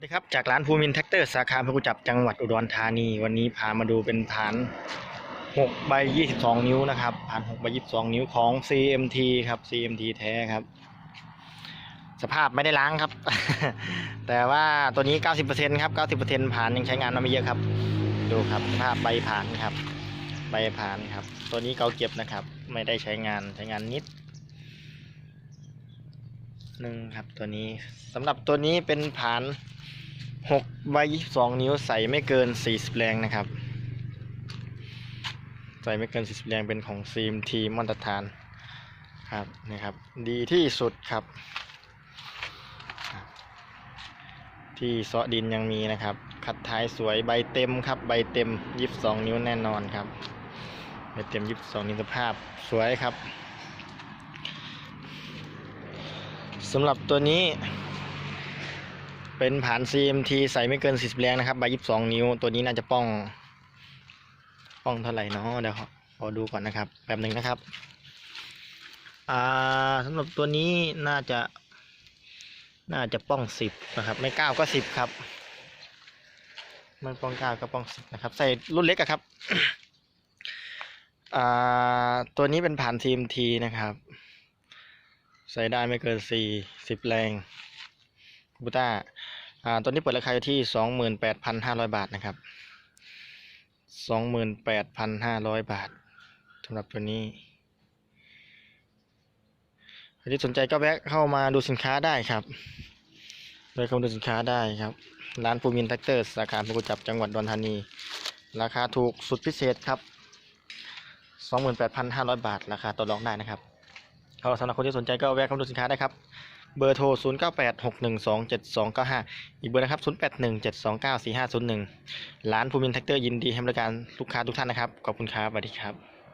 สวัสดีครับจากร้านภูมินแท็กเตอร์สาขาพระกุจับจังหวัดอุดรธานีวันนี้พามาดูเป็นฐาน6ใบ22 นิ้วนะครับฐาน6ใบ22 นิ้วของ CMT ครับ CMT แท้ครับ สภาพไม่ได้ล้างครับ แต่ว่าตัวนี้ 90%ครับ 90%ผ่านยังใช้งานมาไม่เยอะครับ ดูครับสภาพใบผ่านครับ ใบผ่านครับ ตัวนี้เกาเก็บนะครับ ไม่ได้ใช้งานใช้งานนิด หนึ่งครับตัวนี้สำหรับตัวนี้เป็นผาน6ใบ22 นิ้วใส่ไม่เกิน 40 แรงนะครับ ใส่ไม่เกิน 40 แรงเป็นของ CMT มาตรฐานครับนี่ครับ ดีที่สุดครับ ที่เซาะดินยังมีนะครับ ขัดท้ายสวยใบเต็มครับ ใบเต็ม 22 นิ้วแน่นอนครับ ใบเต็ม 22 นิ้วสภาพสวยครับ สำหรับตัวนี้ เป็นผ่าน CMT ใส่ไม่เกิน 40 แรงนะครับใบ22 นิ้ว ตัวนี้น่าจะป้อง ป้องเท่าไหร่เนาะเดี๋ยวขอดูก่อนนะครับแป๊บหนึ่งนะครับอ่าสำหรับตัวนี้น่าจะ น่าจะป้อง 10 นะครับ ไม่ 9 ก็ 10 ครับไม่ป้อง 9 ก็ป้อง 10 นะครับ ใส่รุ่นเล็กอะครับอ่าตัวนี้เป็นผ่าน CMT นะครับ ใส่ได้ไม่เกินสี่สิบแรงบูต้าอ่าตัวนี้เปิดราคาอยู่ที่สองหมื่นแปดพันห้าร้อยบาทนะครับสองหมื่นแปดพันห้าร้อยบาทสำหรับตัวนี้ใครที่สนใจก็แวะเข้ามาดูสินค้าได้ครับโดยเข้ามาดูสินค้าได้ครับ ร้านภูมินแท็กเตอร์สาขาพกุจับจังหวัดดอุดรธานี ราคาถูกสุดพิเศษครับสองหมื่นแปดพันห้าร้อยบาท ราคาต่อรองได้นะครับ เอาสำหรับคนที่สนใจก็แวะเข้ามาดูสินค้าได้ครับ เบอร์โทร 0 9 8 6 1 2 7 2 9 5 อีกเบอร์นะครับ 0 8 1 7 2 9 4 5 0 1 ร้านภูมินแท็กเตอร์ยินดีให้บริการลูกค้าทุกท่านนะครับ ขอบคุณครับสวัสดีครับ